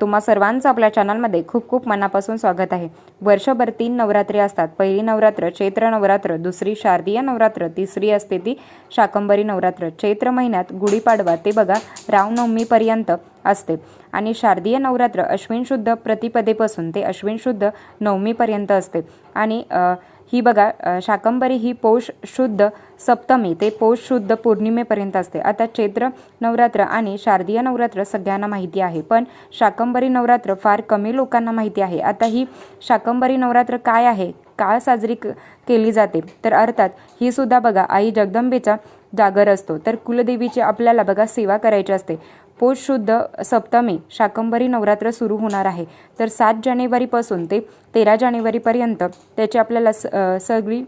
तुम्हा सर्वांचं आपल्या चॅनलमध्ये खूप खूप मनापासून स्वागत आहे. वर्षभर तीन नवरात्री असतात. पहिली नवरात्र चैत्र नवरात्र दुसरी शारदीय नवरात्र तिसरी असते ती शाकंबरी नवरात्र. चैत्र महिन्यात गुढीपाडवा ते बघा रामनवमीपर्यंत असते. आणि शारदीय नवरात्र अश्विन शुद्ध प्रतिपदेपासून ते अश्विन शुद्ध नवमीपर्यंत असते. आणि ही बघा शाकंबरी ही पौष शुद्ध सप्तमी ते पौष शुद्ध पौर्णिमेपर्यंत असते. आता चैत्र नवरात्र आणि शारदीय नवरात्र सगळ्यांना माहिती आहे पण शाकंबरी नवरात्र फार कमी लोकांना माहिती आहे. आता ही शाकंबरी नवरात्र काय आहे? का साजरी क- केली जाते. तर अर्थात ही सुद्धा बघा आई जगदंबेचा जागर असतो. तर कुलदेवीची आपल्याला बघा सेवा करायची असते. पौष शुद्ध सप्तमी शाकंबरी नवरात्र सुरू होणार आहे. तर सात जानेवारीपासून ते तेरा जानेवारीपर्यंत त्याची आपल्याला स सगळी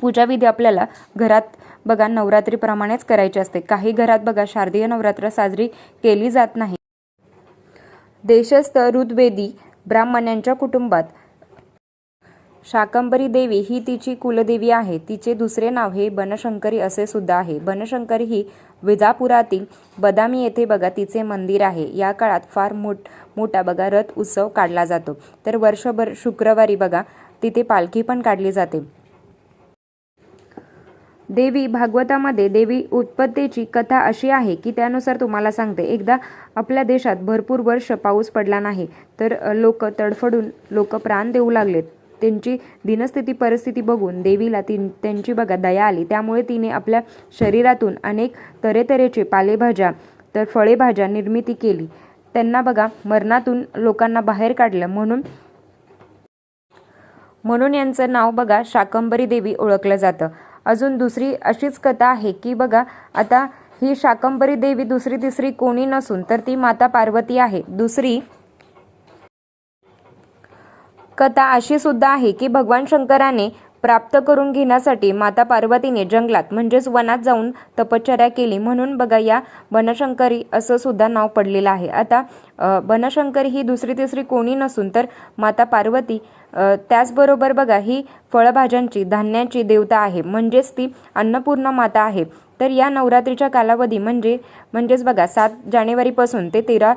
पूजाविधी आपल्याला घरात बघा नवरात्रीप्रमाणेच करायची असते. काही घरात बघा शारदीय नवरात्र साजरी केली जात नाही. देशस्थ ब्राह्मण यांच्या कुटुंबात शाकंबरी देवी ही तिची कुलदेवी आहे. तिचे दुसरे नाव हे बनशंकरी असे सुद्धा आहे. बनशंकरी ही विजापुरातील बदामी येथे बघा तिचे मंदिर आहे. या काळात फार मोठ मोठा बघा रथ उत्सव काढला जातो. तर वर्षभर शुक्रवारी बघा तिथे पालखी पण काढली जाते. देवी भागवतामध्ये देवी उत्पत्तीची कथा अशी आहे की त्यानुसार तुम्हाला सांगते. एकदा आपल्या देशात भरपूर वर्ष पाऊस पडला नाही तर लोक तडफडून लोक प्राण देऊ लागलेत. त्यांची दिनस्थिती परिस्थिती बघून देवीला ती त्यांची बघा दया आली. त्यामुळे तिने आपल्या शरीरातून अनेक तऱ्हेतऱ्हेचे पालेभाज्या तर फळेभाज्या निर्मिती केली. त्यांना बघा मरणातून लोकांना बाहेर काढलं. म्हणून म्हणून यांचं नाव बघा शाकंबरी देवी ओळखलं जातं. अजून दुसरी अशीच कथा आहे की बघा आता ही शाकंबरी देवी दुसरी तिसरी कोणी नसून तर ती माता पार्वती आहे. दुसरी कथा अशी सुद्धा आहे की भगवान शंकराने प्राप्त करून घेण्यासाठी माता पार्वतीने जंगलात म्हणजेच वनात जाऊन तपश्चर्या केली. म्हणून बघा या बनशंकरी असं सुद्धा नाव पडलेलं आहे. आता बनशंकरी ही दुसरी तिसरी कोणी नसून तर माता पार्वती त्याचबरोबर बघा ही फळभाज्यांची धान्याची देवता आहे. म्हणजेच ती अन्नपूर्ण माता आहे. तर या नवरात्रीच्या कालावधी म्हणजे म्हणजेच बघा सात जानेवारीपासून ते तेरा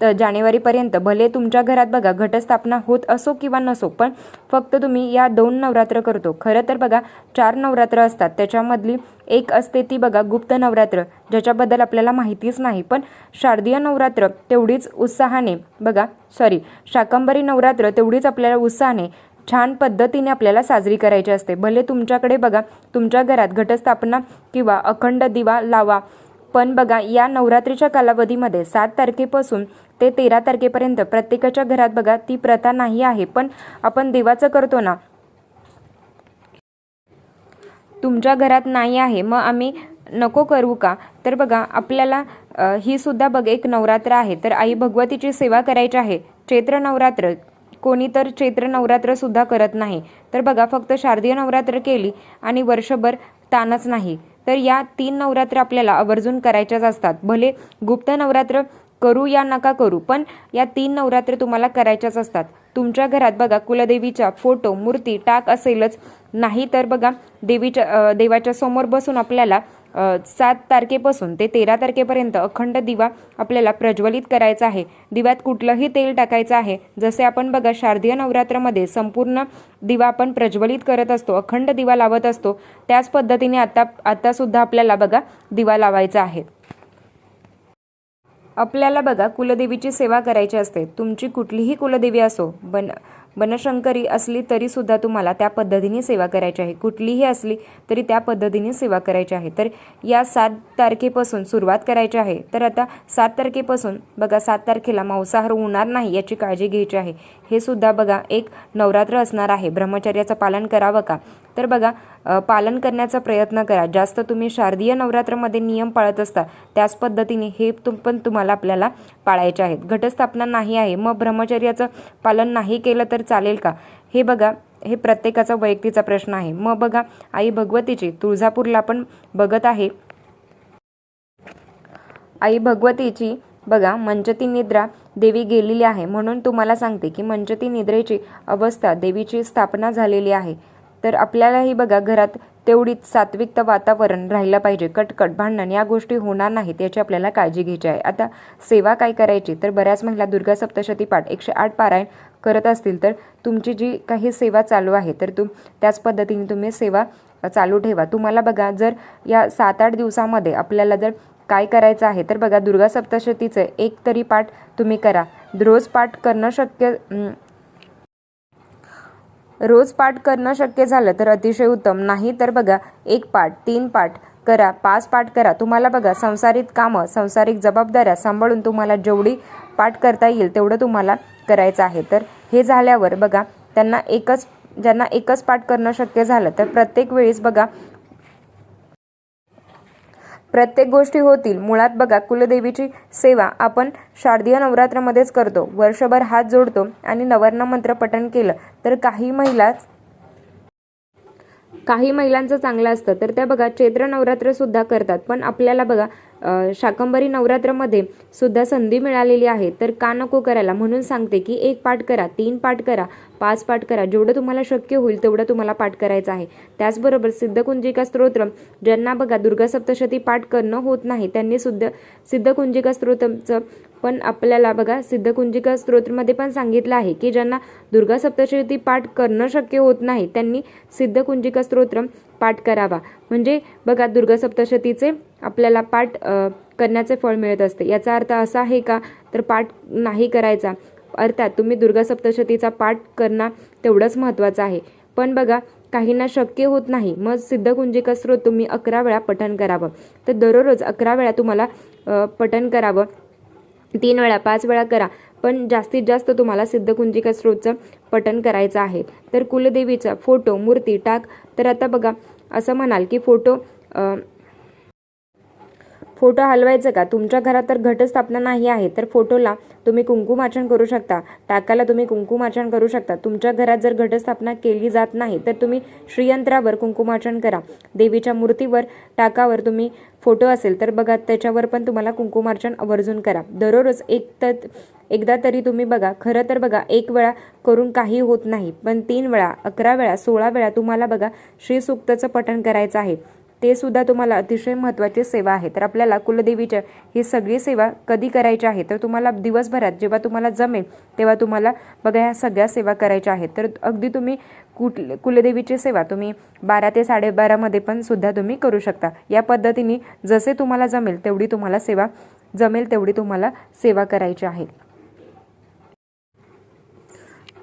तर जानेवारीपर्यंत. भले तुमच्या घरात बघा घटस्थापना होत असो किंवा नसो पण फक्त तुम्ही या दोन नवरात्र करतो. खरं तर बघा चार नवरात्र असतात. त्याच्यामधली एक असते ती बघा गुप्त नवरात्र ज्याच्याबद्दल आपल्याला माहितीच नाही. पण शारदीय नवरात्र तेवढीच उत्साहाने बघा सॉरी शाकंबरी नवरात्र तेवढीच आपल्याला उत्साहाने छान पद्धतीने आपल्याला साजरी करायची असते. भले तुमच्याकडे बघा तुमच्या घरात घटस्थापना किंवा अखंड दिवा लावा पण बघा या नवरात्रीच्या कालावधीमध्ये सात तारखेपासून ते तेरा तारखेपर्यंत. प्रत्येकाच्या घरात बघा ती प्रथा नाही आहे पण आपण देवाचं करतो ना. तुमच्या घरात नाही आहे मग आम्ही नको करू का? तर बघा आपल्याला ही सुद्धा बघ एक नवरात्र आहे. तर आई भगवतीची सेवा करायची आहे. चैत्र नवरात्र. कोणी तर चैत्र नवरात्र सुद्धा करत नाही. तर बघा फक्त शारदीय नवरात्र केली आणि वर्षभर ताणच नाही. तर या तीन नवरात्र आपल्याला आवर्जून करायच्याच असतात. भले गुप्त नवरात्र करू या नका करू पण या तीन नवरात्र तुम्हाला करायच्याच असतात. तुमच्या घरात बघा कुलदेवीच्या फोटो मूर्ती टाक असेलच. नाही तर बघा देवीच्या देवाच्या समोर बसून आपल्याला सात तारखेपासून ते तेरा तारखेपर्यंत अखंड दिवा आपल्याला प्रज्वलित करायचा आहे. दिव्यात कुठलंही तेल टाकायचं आहे. जसे आपण बघा शारदीय नवरात्रामध्ये संपूर्ण दिवा आपण प्रज्वलित करत असतो अखंड दिवा लावत असतो त्याच पद्धतीने आता आतासुद्धा आपल्याला बघा दिवा लावायचा आहे. आपल्याला बघा कुलदेवीची सेवा करायची असते. तुमची कुठलीही कुलदेवी असो बन बनशंकरी असली तरी सुद्धा तुम्हाला त्या पद्धतीने सेवा करायची आहे. कुठलीही असली तरी त्या पद्धतीने सेवा करायची आहे. तर या सात तारखेपासून सुरुवात करायची आहे. तर आता सात तारखेपासून बघा सात तारखेला मांसाहार होणार नाही याची काळजी घ्यायची आहे. हे सुद्धा बघा एक नवरात्र असणार आहे. ब्रह्मचर्याचं पालन करावं का? तर बघा पालन करण्याचा प्रयत्न करा. जास्त तुम्ही शारदीय नवरात्रमध्ये नियम पाळत असता त्याच पद्धतीने हे तुम पण तुम्हाला आपल्याला पाळायचे आहेत. घटस्थापना नाही आहे. मग ब्रह्मचर्याचं पालन नाही केलं तर चालेल का? हे बघा हे प्रत्येकाचा वैयक्तिकचा प्रश्न आहे. मग बघा आई भगवतीची तुळजापूरला पण बघत आहे. आई भगवतीची बघा मंचती निद्रा देवी गेलेली आहे. म्हणून तुम्हाला सांगते की मंचती निद्रेची अवस्था देवीची स्थापना झालेली आहे. तर आपल्यालाही बघा घरात तेवढीच सात्विकता वातावरण राहिलं पाहिजे. कटकट भांडण या गोष्टी होणार नाहीत याची आपल्याला काळजी घ्यायची आहे. आता सेवा काय करायची? तर बऱ्याच महिला दुर्गा सप्तशती पाठ एकशे आठ पारायण करत असतील. तर तुमची जी काही सेवा चालू आहे तर तुम त्याच पद्धतीने तुम्ही सेवा चालू ठेवा. तुम्हाला बघा जर या सात आठ दिवसामध्ये आपल्याला जर काय करायचं आहे तर बघा दुर्गा सप्तशतीचं एक तरी पाठ तुम्ही करा. रोज पाठ करणं शक्य रोज पाठ करणं शक्य झालं तर अतिशय उत्तम. नाही तर बघा एक पाठ तीन पाठ करा पाच पाठ करा. तुम्हाला बघा संसारिक कामं संसारिक जबाबदाऱ्या सांभाळून तुम्हाला जेवढी पाठ करता येईल तेवढं तुम्हाला करायचं आहे. तर हे झाल्यावर बघा त्यांना एकच ज्यांना एकच पाठ करणं शक्य झालं तर प्रत्येक वेळेस बघा प्रत्येक गोष्टी होतील. मुळात बघा कुलदेवीची सेवा आपण शारदीय नवरात्रामध्येच करतो. वर्षभर हात जोडतो आणि नवर्ण मंत्र पठण केलं तर काही महिलाच काही महिलांचं चांगलं असतं. तर त्या बघा चैत्र नवरात्र सुद्धा करतात. पण आपल्याला बघा शाकंबरी शाकंभरी सुद्धा संधी मिळालेली आहे. तर का नको करायला? म्हणून सांगते की एक पाठ करा तीन पाठ करा पाच पाठ करा. जेवढं तुम्हाला शक्य होईल तेवढं तुम्हाला पाठ करायचं आहे. त्याचबरोबर सिद्धकुंजिका स्तोत्र ज्यांना बघा दुर्गा सप्तशती पाठ करणं होत नाही त्यांनी सुद्धा सिद्धकुंजिका स्तोत्रचं पण आपल्याला बघा सिद्धकुंजिका स्तोत्रमध्ये पण सांगितलं आहे की ज्यांना दुर्गा सप्तशती पाठ करणं शक्य होत नाही त्यांनी सिद्धकुंजिका स्तोत्र पाठ करावा. म्हणजे बघा दुर्गा सप्तशतीचे आपल्याला पाठ करण्याचे फळ मिळत असते. याचा अर्थ असा आहे का? तर पाठ नाही करायचा. अर्थात तुम्ही दुर्गा सप्तशतीचा पाठ करणं तेवढंच महत्त्वाचं आहे. पण बघा काहींना शक्य होत नाही. मग सिद्धकुंजिका स्रोत तुम्ही अकरा वेळा पठण करावं. तर दररोज अकरा वेळा तुम्हाला पठण करावं. तीन वेळा पाच वेळा करा. पण जास्तीत जास्त तुम्हाला सिद्धकुंजिका स्त्रोतचं पठण करायचं आहे. तर कुलदेवीचा फोटो मूर्ती टाक. तर आता बघा असं म्हणाल की फोटो फोटो हलवायचं का? तुमच्या घरात तर घटस्थापना नाही आहे तर फोटोला तुम्ही कुंकुमार्चन करू शकता. टाकाला तुम्ही कुंकुमार्चन करू शकता. तुमच्या घरात जर घटस्थापना केली जात नाही तर तुम्ही श्रीयंत्रावर कुंकुमार्चन करा. देवीच्या मूर्तीवर टाकावर तुम्ही फोटो असेल तर बघा त्याच्यावर पण तुम्हाला कुंकुमार्चन आवर्जून करा. दररोज एक तर एकदा तरी तुम्ही बघा खरं तर बघा एक वेळा करून काही होत नाही पण तीन वेळा अकरा वेळा सोळा वेळा तुम्हाला बघा श्रीसूक्तचं पठण करायचं आहे. ते सुद्धा तुम्हाला अतिशय महत्त्वाची सेवा आहे तर आपल्याला कुलदेवीच्या ही सगळी सेवा कधी करायची आहे? तर तुम्हाला दिवसभरात जेव्हा तुम्हाला जमेल तेव्हा तुम्हाला बघा ह्या सगळ्या सेवा करायच्या आहेत. तर अगदी तुम्ही कुठ कुलदेवीची सेवा तुम्ही बारा ते साडेबारामध्ये पण सुद्धा तुम्ही करू शकता. या पद्धतीने जसे तुम्हाला जमेल तेवढी तुम्हाला सेवा जमेल तेवढी तुम्हाला सेवा करायची आहे.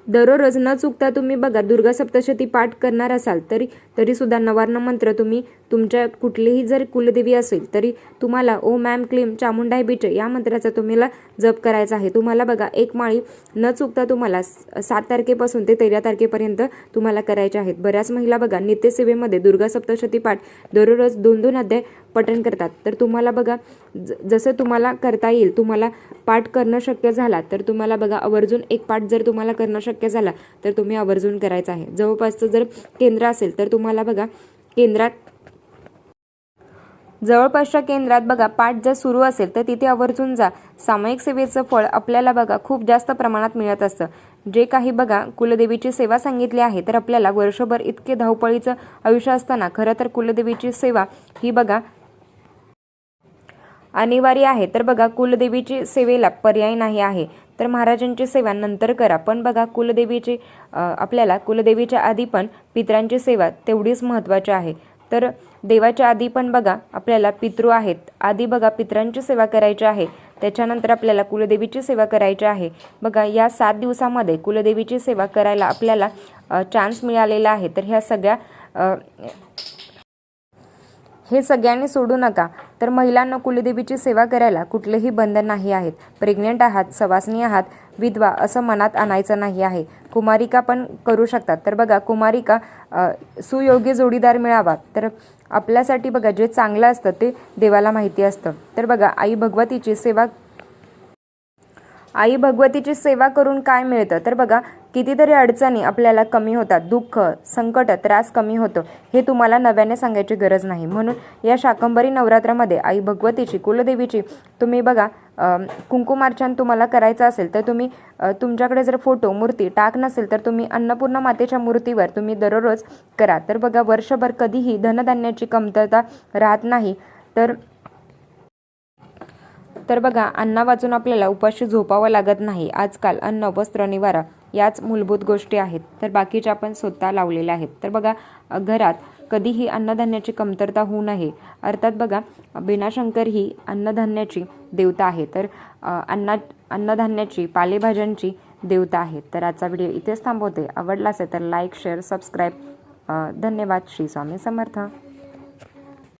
दररोज न चुकता तुम्ही बघा दुर्गा सप्तशती पाठ करणार असाल तरी तरीसुद्धा नवार्ण मंत्र तुम्ही तुमच्या कुठलीही जर कुलदेवी असेल तरी तुम्हाला ओ मॅम क्लीम चामुंडाय बीच या मंत्राचा तुम्हाला जप करायचा आहे. तुम्हाला बघा एक माळी न चुकता तुम्हाला सात तारखेपासून ते तेरा तारखेपर्यंत तुम्हाला करायचे आहेत. बऱ्याच महिला बघा नित्यसेवेमध्ये दुर्गा सप्तशती पाठ दररोज दोन दोन अध्याय पठण करतात. तर तुम्हाला बघा ज जसं तुम्हाला करता येईल तुम्हाला पाठ करणं शक्य झाला तर तुम्हाला बघा आवर्जून एक पाठ जर तुम्हाला करणं शक्य झाला तर तुम्ही आवर्जून करायचं आहे. जवळपासचं जर केंद्र असेल तर तुम्हाला बघा केंद्रात जवळपासच्या केंद्रात बघा पाठ जर सुरू असेल तर तिथे आवर्जून जा. सामायिक सेवेचं फळ आपल्याला बघा खूप जास्त प्रमाणात मिळत असतं. जे काही बघा कुलदेवीची सेवा सांगितली आहे तर आपल्याला वर्षभर इतके धावपळीचं आयुष्य असताना खरं तर कुलदेवीची सेवा ही बघा अनिवार्य आहे. तर बघा कुलदेवीची सेवेला पर्याय नाही आहे. तर महाराजांची सेवा नंतर करा. पण बघा कुलदेवीची आपल्याला कुलदेवीच्या आधी पण पितरांची सेवा तेवढीच महत्त्वाची आहे. तर देवाच्या आधी पण बघा आपल्याला पितृ आहेत. आधी बघा पितरांची सेवा करायची आहे. त्याच्यानंतर आपल्याला कुलदेवीची सेवा करायची आहे. बघा या सात दिवसामध्ये कुलदेवीची सेवा करायला आपल्याला चान्स मिळालेला आहे. तर ह्या सगळ्या हे सगळ्यांनी सोडू नका. तर महिलांना कुलदेवीची सेवा करायला कुठलेही बंधन नाही आहेत. प्रेग्नेंट आहात सवासनी आहात विधवा असं मनात आणायचं नाही आहे. कुमारिका पण करू शकतात. तर बघा कुमारिका सुयोग्य जोडीदार मिळावा. तर आपल्यासाठी बघा जे चांगलं असतं ते देवाला माहिती असतं. तर बघा आई भगवतीची सेवा आई भगवतीची सेवा करून काय मिळतं? तर बघा कितीतरी अडचणी आपल्याला कमी होतात. दुःख संकट त्रास कमी होतं. हे तुम्हाला नव्याने सांगायची गरज नाही. म्हणून या शाकंबरी नवरात्रामध्ये आई भगवतीची कुलदेवीची तुम्ही बघा कुंकुमार्चन तुम्हाला करायचं असेल तर तुम्ही तुमच्याकडे जर फोटो मूर्ती टाक नसेल तर तुम्ही अन्नपूर्ण मातेच्या मूर्तीवर तुम्ही दररोज करा. तर बघा वर्षभर कधीही धनधान्याची कमतरता राहत नाही. तर तर बघा अन्ना वाचून आपल्याला उपाशी झोपावं लागत नाही. आजकाल अन्न वस्त्र निवारा याच मूलभूत गोष्टी आहेत. तर बाकीच्या आपण स्वतः लावलेल्या आहेत. तर बघा घरात कधीही अन्नधान्याची कमतरता होऊ नये. अर्थात बघा बिनाशंकर ही अन्नधान्याची देवता आहे. तर अन्ना अन्नधान्याची पालेभाज्यांची देवता आहे. तर आजचा व्हिडिओ इथेच थांबवते. आवडला असेल तर लाईक शेअर सबस्क्राईब. धन्यवाद. श्री स्वामी समर्थ.